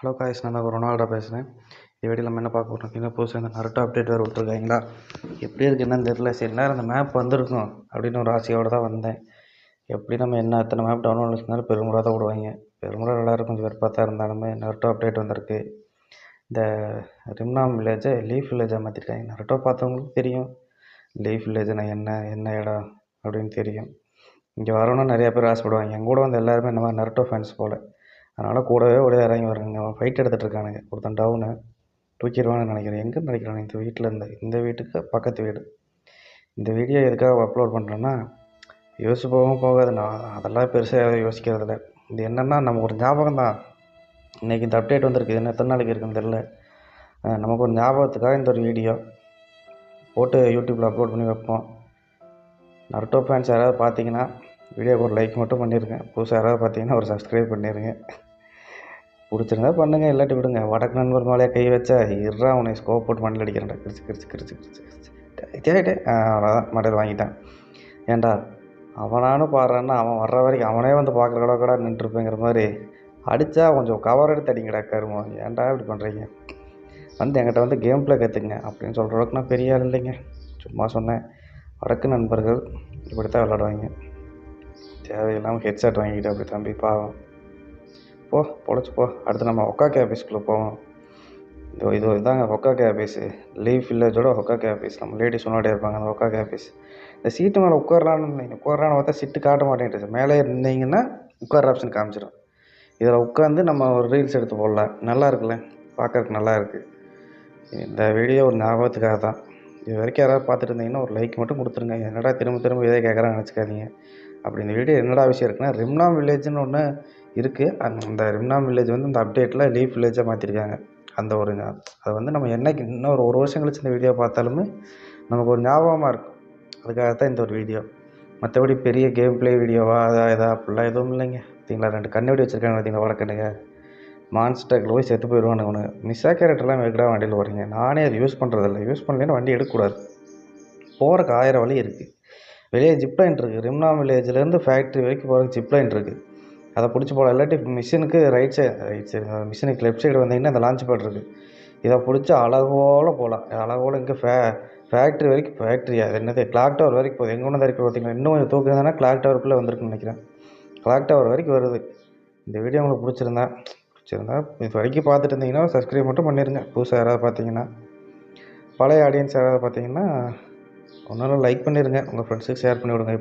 Hello guys நான் தான் Ronaldo பேசுகிறேன் இது வீடியோவில் நம்ம என்ன பார்க்க போகிறோம் பார்த்தீங்கன்னா புதுசாக இந்த நரட்டோ அப்டேட் வேறு கொடுத்துருக்காங்களா? எப்படி இருக்குது என்னன்னு தெரியல. சரி நேரம் அந்த மேப் வந்திருக்கும் அப்படின்னு ஒரு ஆசையோடு தான் வந்தேன். எப்படி நம்ம என்ன எத்தனை மேப் டவுன்லோட் வச்சுருந்தாலும் பெருமுறை தான் விடுவாங்க பெருமுறை நல்லாயிருக்கும் கொஞ்சம் வெறுப்பாக தான் இருந்தாலுமே. நரட்டோ அப்டேட் வந்திருக்கு. இந்த ரிம்னாம் வில்லேஜை லீஃப் வில்லேஜாக மாற்றிருக்காங்க நரட்டோ பார்த்தவங்களுக்கு தெரியும். லீஃப் வில்லேஜ்னா என்ன என்ன இடம் அப்படின்னு தெரியும். இங்கே வரணும்னு நிறையா பேர் ஆசைப்படுவாங்க. என் கூட வந்து எல்லாருமே இந்த மாதிரி நரட்டோ ஃபேன்ஸ் போல். அதனால் கூடவே ஓடி இறங்கி வருங்க அவன் ஃபைட் எடுத்துகிட்டு இருக்கானுங்க. ஒருத்தன் டவுனு தூக்கிடுவான்னு நினைக்கிறேன். எங்கே நினைக்கிறானுங்க இந்த வீட்டில் இருந்து. இந்த வீட்டுக்கு பக்கத்து வீடு. இந்த வீடியோ எதுக்காக அப்லோட் பண்ணுறேன்னா யோசிச்சு போகவும் போகாது. நான் அதெல்லாம் பெருசாக யோசிக்கிறதில்ல. இது என்னென்னா நமக்கு ஒரு ஞாபகம் தான் இன்றைக்கி இந்த அப்டேட் வந்திருக்கு. என்ன எத்தனை நாளைக்கு இருக்குன்னு தெரில நமக்கு ஒரு ஞாபகத்துக்காக இந்த ஒரு வீடியோ போட்டு யூடியூப்பில் அப்லோட் பண்ணி வைப்போம். நருட்டோ ஃபேன்ஸ் யாராவது பார்த்தீங்கன்னா வீடியோக்கு ஒரு லைக் மட்டும் பண்ணிடுங்க புதுசாக யாராவது பார்த்தீங்கன்னா ஒரு சப்ஸ்கிரைப் பண்ணிடுங்க பிடிச்சிருந்தா பண்ணுங்கள் இல்லாட்டி விடுங்க. வடக்கு நண்பர் மேலேயே கை வச்சா இறா உன்னை ஸ்கோப் போட்டு மண்ணில் அடிக்கிறேன்டா. கிரிச்சு கிரிச்சு கிரிச்சு கிரிச்சு கிரிச்சு. தேட்டே அவ்வளோதான் மண்டையில் வாங்கிட்டான். ஏன்டா அவனானும் பாடுறான்னா அவன் வர்ற வரைக்கும் அவனே வந்து பார்க்குற அளவுக்கடா நின்றுருப்பேங்கிற மாதிரி அடித்தா கொஞ்சம் கவர் எடுத்து அடிங்கடா கருமோ. ஏன்டா இப்படி பண்ணுறீங்க வந்து என்கிட்ட வந்து கேம் ப்ளே கற்றுக்குங்க அப்படின்னு சொல்கிற அளவுக்கு நான் பெரிய ஆள் இல்லைங்க. சும்மா சொன்னேன். வடக்கு நண்பர்கள் இப்படி தான் விளாடுவாங்க தேவையில்லாமல் ஹெட்செட் வாங்கிக்கிட்டு அப்படி தம்பி பாவம். போ பொழைச்சி போ. அடுத்து நம்ம ஒக்கா கேபீஸ்குள்ளே போவோம். இதோ இதோ இதாங்க ஒக்கா கேபீஸு லீஃப் வில்லேஜோட ஒக்கா கேபீஸ் நம்ம லேடிஸ் முன்னாடி இருப்பாங்க அந்த ஒக்கா கேபீஸ் இந்த சீட்டு மேலே உட்காரலான்னு நீங்கள் உட்காரலான்னு பார்த்தா சிட்டு காட்ட மாட்டேங்குது மேலே இருந்தீங்கன்னா உட்கார ஆப்ஷன் காமிச்சிடும் இதில் உட்காந்து நம்ம ஒரு ரீல்ஸ் எடுத்து போடலாம். நல்லா இருக்குல்ல? பார்க்கறதுக்கு நல்லா இருக்குது இந்த வீடியோ ஒரு ஞாபகத்துக்காக தான். இது வரைக்கும் யாராவது பார்த்துட்டு இருந்தீங்கன்னா ஒரு லைக் மட்டும் கொடுத்துருங்க. என்னடா திரும்ப திரும்ப இதே கேட்குறான்னு நினச்சிக்காதீங்க. அப்படி இந்த வீடியோ என்னடா விஷயம் இருக்குன்னா ரிம்னா வில்லேஜ்னு ஒன்று இருக்குது அந்த ரிம்னா வில்லேஜ் வந்து இந்த அப்டேட்டில் லீஃப் வில்லேஜாக மாற்றிருக்காங்க அந்த ஒரு அது வந்து நம்ம என்னைக்கு இன்னும் ஒரு ஒரு வருஷம் கழிச்சு இந்த வீடியோ பார்த்தாலுமே நமக்கு ஒரு ஞாபகமாக இருக்கும். அதுக்காக தான் இந்த ஒரு வீடியோ மற்றபடி பெரிய கேம் ப்ளே வீடியோவா அதா இதா அப்படிலாம் எதுவும் இல்லைங்க. பார்த்தீங்களா? ரெண்டு கண்ணாடி வச்சுருக்காங்க பார்த்தீங்களா? வடக்கண்ணுங்க மான்ஸ்டரில் போய் செத்து போயிடுவானுங்க ஒன்று மிஸ்ஸா கேரக்டர்லாம் எங்கடா வண்டியில் வரீங்க நானே அது யூஸ் பண்ணுறதில்ல யூஸ் பண்ணலைன்னா வண்டி எடுக்கக்கூடாது. போகிறக்கு ஆயிரம் வழி இருக்குது வெளியே ஜிப்லைன் இருக்குது ரிம்னா வில்லேஜ்லேருந்து ஃபேக்ட்ரி வரைக்கும் போகிறதுக்கு ஜிப்லைன் இருக்குது அதை பிடிச்சி போகலாம் இல்லாட்டி மிஷினுக்கு ரைட் சைடு ரைட் சைடு மிஷினுக்கு லெஃப்ட் சைடு வந்தீங்கன்னா அந்த லான்ச் பேட் இருக்குது இதை பிடிச்சி அழகோல போகலாம் அழகோல இங்கே ஃபே ஃபேக்ட்ரி வரைக்கும் ஃபேக்ட்ரியா என்னது? கிளாக் டவர் வரைக்கும் போகுது. எங்கே ஒன்று வரைக்கும் பார்த்தீங்கன்னா இன்னும் கொஞ்சம் தூக்குதுன்னா கிளாக் டவருக்குள்ளே வந்திருக்குன்னு நினைக்கிறேன். கிளாக் டவர் வரைக்கும் வருது. இந்த வீடியோ உங்களுக்கு பிடிச்சிருந்தா பிடிச்சிருந்தா இது வரைக்கும் பார்த்துட்டு இருந்தீங்கன்னா சப்ஸ்கிரைப் மட்டும் பண்ணிடுங்க புதுசாக யாராவது பார்த்தீங்கன்னா பழைய ஆடியன்ஸ் யாராவது பார்த்தீங்கன்னா ஒன்றால் லைக் பண்ணிடுங்க உங்கள் ஃப்ரெண்ட்ஸுக்கு ஷேர் பண்ணி விடுங்க